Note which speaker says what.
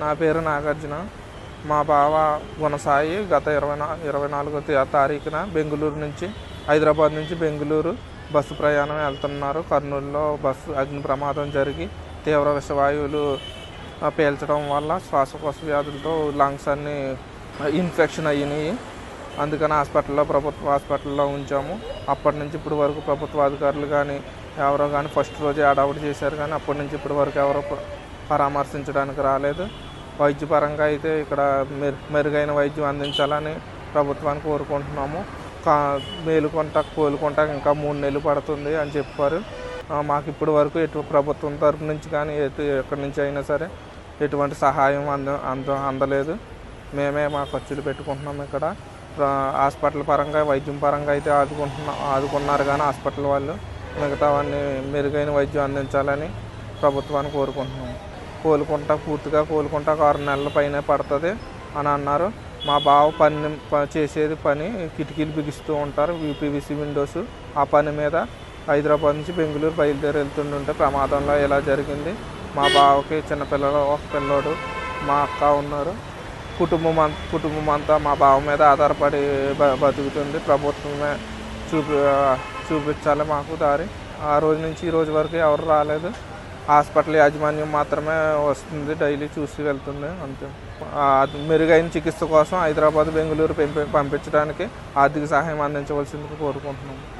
Speaker 1: నా పేరు నాగార్జున. మా బావ గుణసాయి గత ఇరవై నా ఇరవై నాలుగో తారీఖున బెంగళూరు నుంచి హైదరాబాద్ నుంచి బెంగళూరు బస్సు ప్రయాణం వెళ్తున్నారు. కర్నూలులో బస్సు అగ్ని ప్రమాదం జరిగి తీవ్ర విషవాయువులు పీల్చడం వల్ల శ్వాసకోశ వ్యాధులతో లంగ్స్ అన్ని ఇన్ఫెక్షన్ అయినాయి. అందుకని హాస్పిటల్లో ప్రభుత్వ హాస్పిటల్లో ఉంచాము. అప్పటి నుంచి ఇప్పటి వరకు ప్రభుత్వ అధికారులు కానీ ఎవరో కానీ ఫస్ట్ రోజే అడౌట్ చేశారు కానీ అప్పటి నుంచి ఇప్పటి వరకు ఎవరో పరామర్శించడానికి రాలేదు. వైద్యపరంగా అయితే ఇక్కడ మెరు మెరుగైన వైద్యం అందించాలని ప్రభుత్వాన్ని కోరుకుంటున్నాము. కా మేలుకొంట కోలుకుంటా ఇంకా మూడు నెలలు పడుతుంది అని చెప్పారు. మాకు ఇప్పటి వరకు ఎటు ప్రభుత్వం తరపు నుంచి కానీ ఎటు ఎక్కడి నుంచి అయినా సరే ఎటువంటి సహాయం అంద అంద అందలేదు. మేమే మా ఖర్చులు పెట్టుకుంటున్నాం ఇక్కడ. హాస్పిటల్ పరంగా వైద్యం పరంగా అయితే ఆదుకుంటున్నా ఆదుకున్నారు కానీ హాస్పిటల్ వాళ్ళు మిగతావన్నీ మెరుగైన వైద్యం అందించాలని ప్రభుత్వాన్ని కోరుకుంటున్నాము. కోలుకుంటా పూర్తిగా కోలుకుంటా ఒక ఆరు నెలల పైన పడుతుంది అని అన్నారు. మా బావ పని చేసేది పని కిటికీలు బిగిస్తూ ఉంటారు యూపీవీసీ విండోస్. ఆ పని మీద హైదరాబాద్ నుంచి బెంగళూరు బయలుదేరి వెళ్తుంటుంటే ప్రమాదంలో ఇలా జరిగింది? మా బావకి చిన్నపిల్లలు ఒక పిల్లోడు మా అక్క ఉన్నారు. కుటుంబం అంత కుటుంబం అంతా మా బావ మీద ఆధారపడి బ- బతుకుతుంది. ప్రభుత్వమే చూపి చూపించాలి మాకు దారి. ఆ రోజు నుంచి ఈ రోజు వరకు ఎవరు రాలేదు. హాస్పిటల్ యాజమాన్యం మాత్రమే వస్తుంది డైలీ చూసి వెళ్తుంది అంతే. మెరుగైన చికిత్స కోసం హైదరాబాద్ బెంగళూరు పంపించడానికి ఆర్థిక సహాయం అందించవలసిందిగా కోరుకుంటున్నాం.